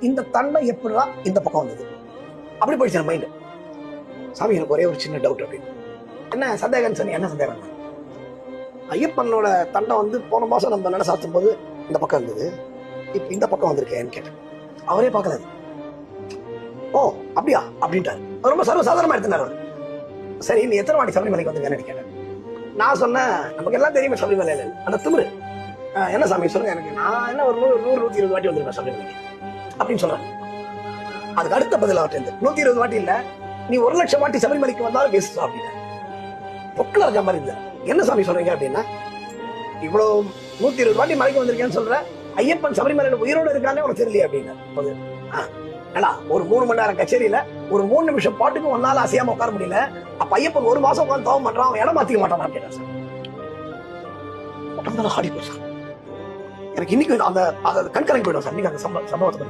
இந்த தன்மை எப்படிடா இந்த பக்கம் வந்தது. அப்படி போயிடுச்சு மைண்டு சாமி எனக்கு ஒரே ஒரு சின்ன டவுட் அப்படின்னு என்ன சந்தேகம் சொன்னி என்ன சந்தேகம் ஐயப்பனோட தண்டை வந்து போன மாசம் நம்ம நட சாத்தும் போது இந்த பக்கம் இருந்தது. இப்போ இந்த பக்கம் வந்திருக்கேன்னு கேட்டேன். அவரே பார்க்கல ஓ அப்படியா? அப்படின்ட்டார். அவர் ரொம்ப சர்வசாதாரணமா எடுத்துனார் அவர். சரி நீ எத்தனை வாட்டி சபரிமலைக்கு வந்தீங்கன்னு கேட்டேன். நான் சொன்னேன் நமக்கு எல்லாம் தெரியுமே சபரிமலையில. அந்த திமிரு. ஆஹ் என்ன சாமி சொல்லுங்க எனக்கு. நான் என்ன ஒரு நூறு நூறு நூத்தி இருபது வாட்டி வந்திருக்கேன் சபரிமலைக்கு. அப்படின்னு சொல்றாங்க அதுக்கு அடுத்த பதில் அவர்கிட்ட நூத்தி இருபது வாட்டி இல்ல நீ ஒரு லட்சம் வாட்டி சபரிமலைக்கு வந்தாலும் பேசு அப்படின்னு. பொக்கில் இருக்க மாதிரி இருந்தது என்ன சாமி சொல்றீங்க அப்படின்னா இவ்வளவு நூத்தி இருபது வாட்டி மலைக்கு வந்திருக்கேன்னு சொல்ற ஐயப்பன் சபரிமலையில உயிரோடு இருக்கானே உனக்கு தெரியலையே அப்படின்னு. போது, ஏடா ஒரு மூணு மணி நேரம் கச்சேரியில ஒரு மூணு நிமிஷம் பாட்டுக்கு ஒன்னால அசையாம உட்கார முடியல அப்ப ஐயப்பன் ஒரு மாசம் உட்காந்து தவம் பண்றான் அவன் இடம் மாத்திக்க மாட்டான் அப்படின்னா சார். உடம்பெல்லாம் ஆடி போச்சு எனக்கு இன்னைக்கு அந்த அதை கண்கலங்கி போயிடும் சார் நீங்க அந்த சம்பவத்தை